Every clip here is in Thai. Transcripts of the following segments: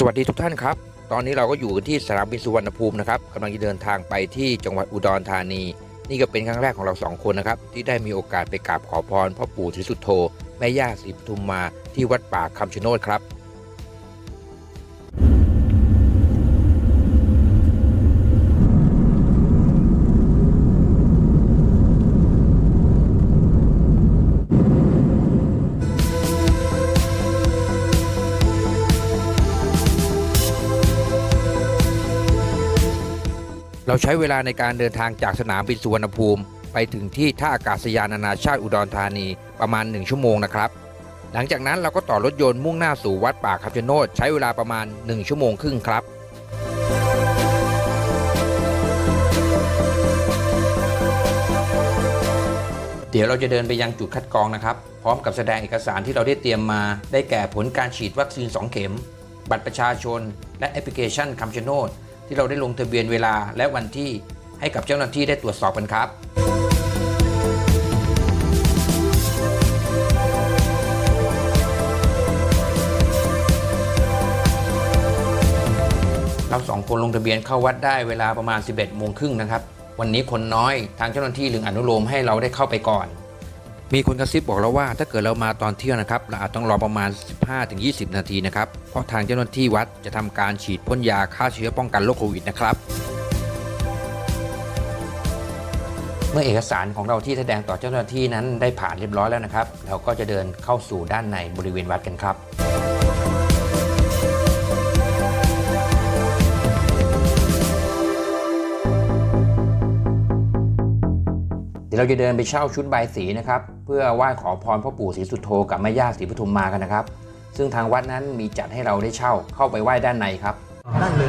สวัสดีทุกท่านครับ ตอนนี้เราก็อยู่กันที่สนามบินสุวรรณภูมินะครับกำลังจะเดินทางไปที่จังหวัดอุดรธานี นี่ก็เป็นครั้งแรกของเราสองคนนะครับ ที่ได้มีโอกาสไปกราบขอพรพ่อปู่ทริสุโธแม่ย่าศรีปทุมมาที่วัดป่าคำชะโนดครับ เราใช้เวลาในการเดินทางจากสนามบินสุวรรณภูมิ ไปถึงที่ท่าอากาศยานนานาชาติอุดรธานีประมาณ 1 ชั่วโมงนะครับ หลังจากนั้นเราก็ต่อรถยนต์มุ่งหน้าสู่วัดป่าคำชะโนดใช้เวลาประมาณ 1 ชั่วโมงครึ่งครับเดี๋ยวเราจะเดินไปยังจุดคัดกรองนะครับ พร้อมกับแสดงเอกสารที่เราได้เตรียมมา ได้แก่ผลการฉีดวัคซีน 2 เข็ม บัตรประชาชน และแอปพลิเคชันคำชะโนด ที่เราได้ลงทะเบียนเวลาและวันที่ให้กับเจ้าหน้าที่ได้ตรวจสอบกันครับ เราสองคนลงทะเบียนเข้าวัดได้เวลาประมาณ 11โมงครึ่งนะครับ วันนี้คนน้อยทางเจ้าหน้าที่ลึงอนุโลมให้เราได้เข้าไปก่อน มีคนกระซิบบอกเราว่าถ้าเกิดเรามาตอนเที่ยงนะครับเราอาจต้องรอประมาณ 15-20 นาทีนะครับเพราะทางเจ้าหน้าที่วัดจะทำการฉีดพ่นยาฆ่าเชื้อป้องกันโรคโควิดนะครับเมื่อเอกสารของเราที่แสดงต่อเจ้าหน้าที่นั้นได้ผ่านเรียบร้อยแล้วนะครับ เราก็จะเดินเข้าสู่ด้านในบริเวณวัดกันครับ เราจะเดินไปเช่าชุดใบสีนะครับ เพื่อไหว้ขอพรพ่อปู่ศรีสุโธกับแม่ย่าศรีปทุมมากันนะครับ ซึ่งทางวัดนั้นมีจัดให้เราได้เช่าเข้าไปไหว้ด้านในครับ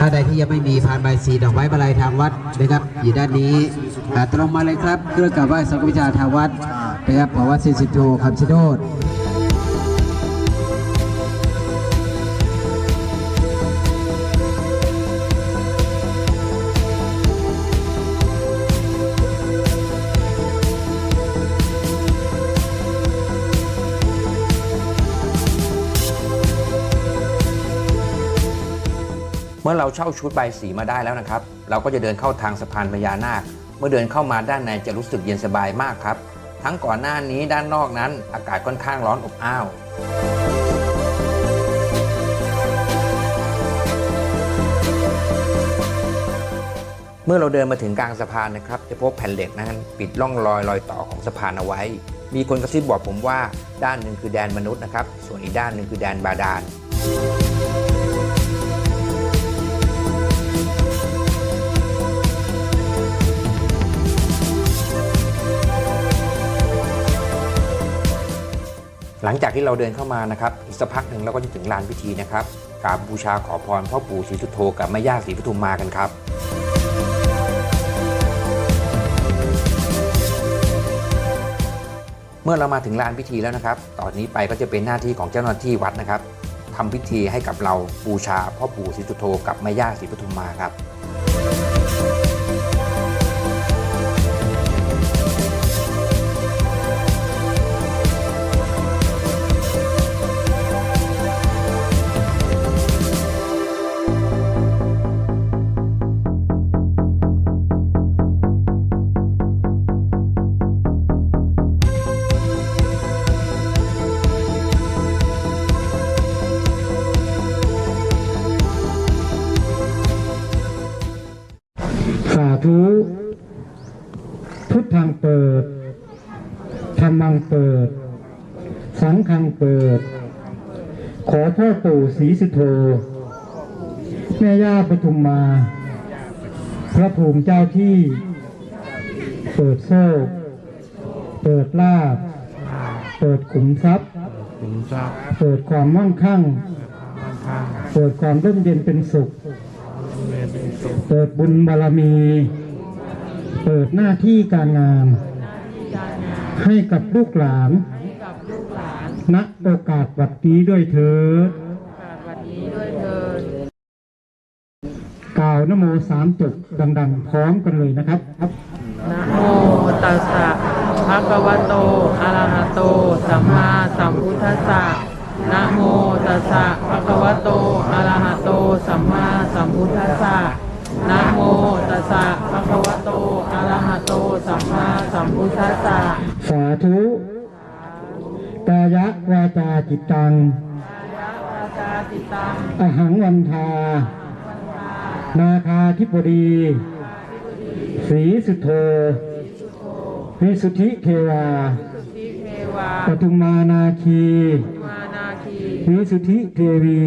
ถ้าใดที่ยังไม่มีพานใบสีดอกไม้บรรลัยทางวัดนะครับอยู่ด้านนี้อ่ตรงมาเลยครับเครื่องกราบไหว้สังฆวิชาทางวัดนะครับของวัดสิสิโทคำชะโนด เมื่อเราเช่าชุดใบสีมาได้แล้วนะครับ เราก็จะเดินเข้าทางสะพานพญานาค เมื่อเดินเข้ามาด้านในจะรู้สึกเย็นสบายมากครับ ทั้งก่อนหน้านี้ด้านนอกนั้น อากาศค่อนข้างร้อนอบอ้าวเมื่อเราเดินมาถึงกลางสะพานนะครับ จะพบแผ่นเหล็กนั้นปิดร่องรอยรอยต่อของสะพานเอาไว้ มีคนกระซิบบอกผมว่า ด้านหนึ่งคือแดนมนุษย์นะครับ ส่วนอีกด้านหนึ่งคือแดนบาดาล จากที่เราเดินเข้ามานะครับอีกสักพักหนึ่งเราก็จะถึงลานพิธีนะครับกราบบูชาขอพรพ่อปู่ศรีสุโธกับแม่ย่าศรีปทุมมากันครับเมื่อเรามาถึงลานพิธีแล้วนะครับ ตอนนี้ไปก็จะเป็นหน้าที่ของเจ้าหน้าที่วัดนะครับทำพิธีให้กับเราบูชาพ่อปู่ศรีสุโธกับแม่ย่าศรีปทุมมาครับ ธุพุทธังเปิดธรรมังเปิด สังฆังเปิด ขอพ่อปู่ศรีสุโธ แม่ย่าปทุมมา พระภูมิเจ้าที่ เปิดโซ่เปิดลาบ เปิดขุมทรัพย์ขุมทรัพย์เปิดความมั่งคั่งมั่งคั่ง เปิดความร่มเย็นเป็นสุข เปิดบุญบารมี เปิดหน้าที่การงาน ให้กับลูกหลานณโอกาสวัดนี้ด้วยเถิดกล่าวนโมสามจบดัง ๆ พร้อมกันเลยนะครับนะโมตัสสะภะคะวะโตอะระหะโต สัมมาสัมพุทธัสสะนะโมตัสสะภะคะวะโต สัมมาสัมพุทธัสสะนะโมตัสสะภะคะวะโตอะระหะโตสัมมาสัมพุทธัสสะสาธุกายะวาจาจิตตังวาจาติตังอหังวันทา นาคาธิปดีสีสุโธวิสุทธิเทวาทิเทวาปทุมมานาคีมานาคีวิสุทธิเทวี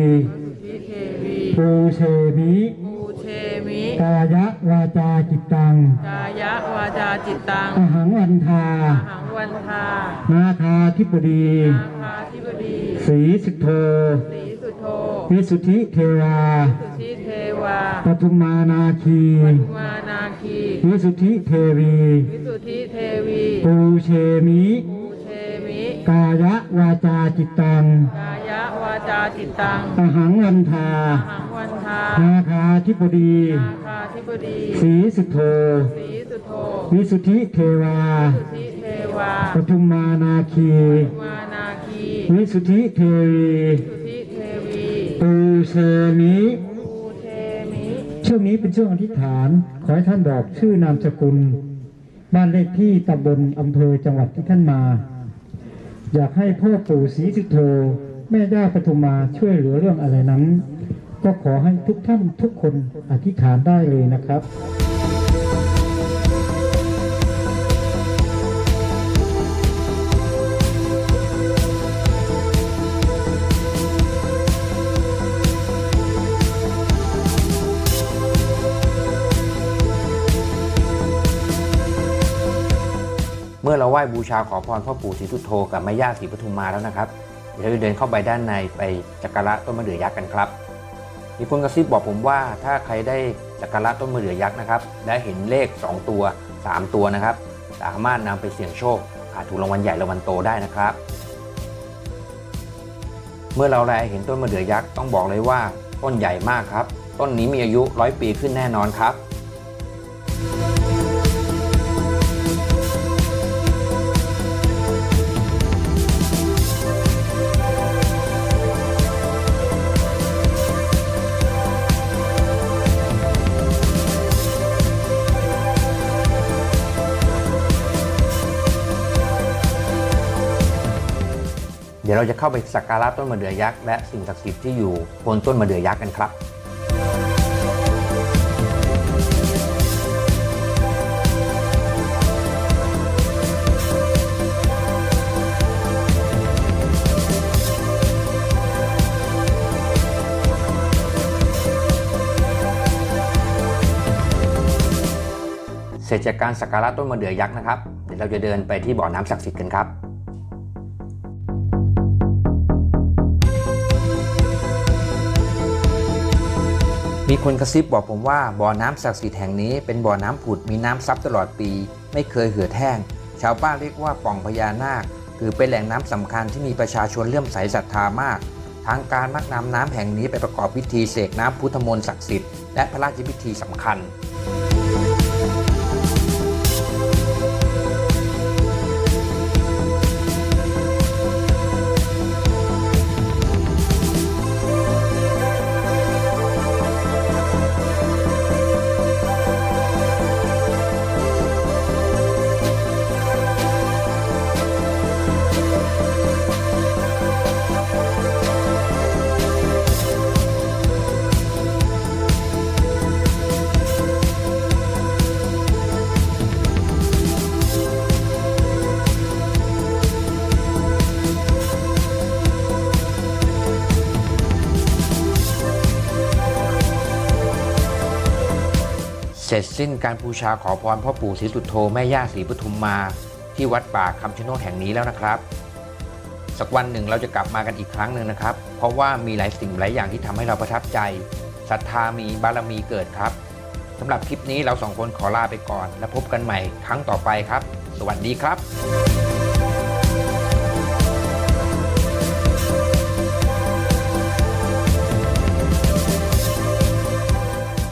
ทิเทวีภูเชมิภูเชมิ กายะวาจาจิตตัง กายะวาจาจิตตังอหังวันทาหังวันทา นาคาธิปดีนาคาธิบดีสีสุโธสีสุโธวิสุทธิเทวาสุทิเทวาปทุมมานาคีมานาคีวิสุทธิเทวี วิสุทธิเทวี ปูเชมิภูเชมิ กายะวาจาจิตตัง กายะวาจาจิตตังอหังวันทาหังวันทานาคาธิปดี นาคาธิบดีสีสุโธสีสุโธวิสุทธิเทวาสุทิเทวาปทุมมานาคีมานาคีวิสุทธิเทวีสุทิเทวีปูเชมิภูเชมิช่วงนี้เป็นช่วงอธิษฐาน ขอให้ท่านบอกชื่อนามสกุล บ้านเลขที่ตำบลอำเภอจังหวัดที่ท่านมา อยากให้พ่อปู่ศรีสุโธแม่ย่าปทุมมาช่วยเหลือเรื่องอะไรนั้น ก็ขอให้ทุกท่านทุกคนอธิษฐานได้เลยนะครับ ไหว้บูชาขอพรพ่อปู่ศรีสุโธกับแม่ย่าศรีปทุมมาแล้วนะครับ เดี๋ยวเราจะเดินเข้าไปด้านในไปสักการะต้นมะเดื่อยักษ์กันครับ มีคนกระซิบบอกผมว่าถ้าใครได้สักการะต้นมะเดื่อยักษ์นะครับ และเห็นเลข 2 ตัว 3 ตัวนะครับ สามารถนำไปเสี่ยงโชคอาจถูกรางวัลใหญ่รางวัลโตได้นะครับ เมื่อเราแลเห็นต้นมะเดื่อยักษ์ต้องบอกเลยว่าต้นใหญ่มากครับ ต้นนี้มีอายุร้อยปีขึ้นแน่นอนครับ เดี๋ยวเราจะเข้าไปสักการะต้นมะเดื่อยักษ์และสิ่งศักดิ์สิทธิ์ที่อยู่บนต้นมะเดื่อยักษ์กันครับเสร็จจากการสักการะต้นมะเดื่อยักษ์นะครับ เดี๋ยวเราจะเดินไปที่บ่อน้ำศักดิ์สิทธิ์กันครับ มีคนกระซิบบอกผมว่าบ่อน้ำศักดิ์สิทธิ์แห่งนี้เป็นบ่อน้ำผุดมีน้ำซับตลอดปี ไม่เคยเหือดแห้ง ชาวบ้านเรียกว่าป่องพญานาคถือเป็นแหล่งน้ำสำคัญที่มีประชาชนเลื่อมใสศรัทธามาก ทางการมักนำน้ำแห่งนี้ไปประกอบพิธีเสกน้ำพุทธมนต์ศักดิ์สิทธิ์และพระราชพิธีสำคัญ ร็จสิ้นการบูชาขอพรพ่อปู่ศรีสุโธแม่ย่าศรีปทุมมา ที่วัดป่าคำชะโนดแห่งนี้แล้วนะครับ สักวันหนึ่งเราจะกลับมากันอีกครั้งหนึ่งนะครับ เพราะว่ามีหลายสิ่งหลายอย่างที่ทำให้เราประทับใจศรัทธามีบารมีเกิดครับสำหรับคลิปนี้เราสองคนขอลาไปก่อน และพบกันใหม่ครั้งต่อไปครับ สวัสดีครับ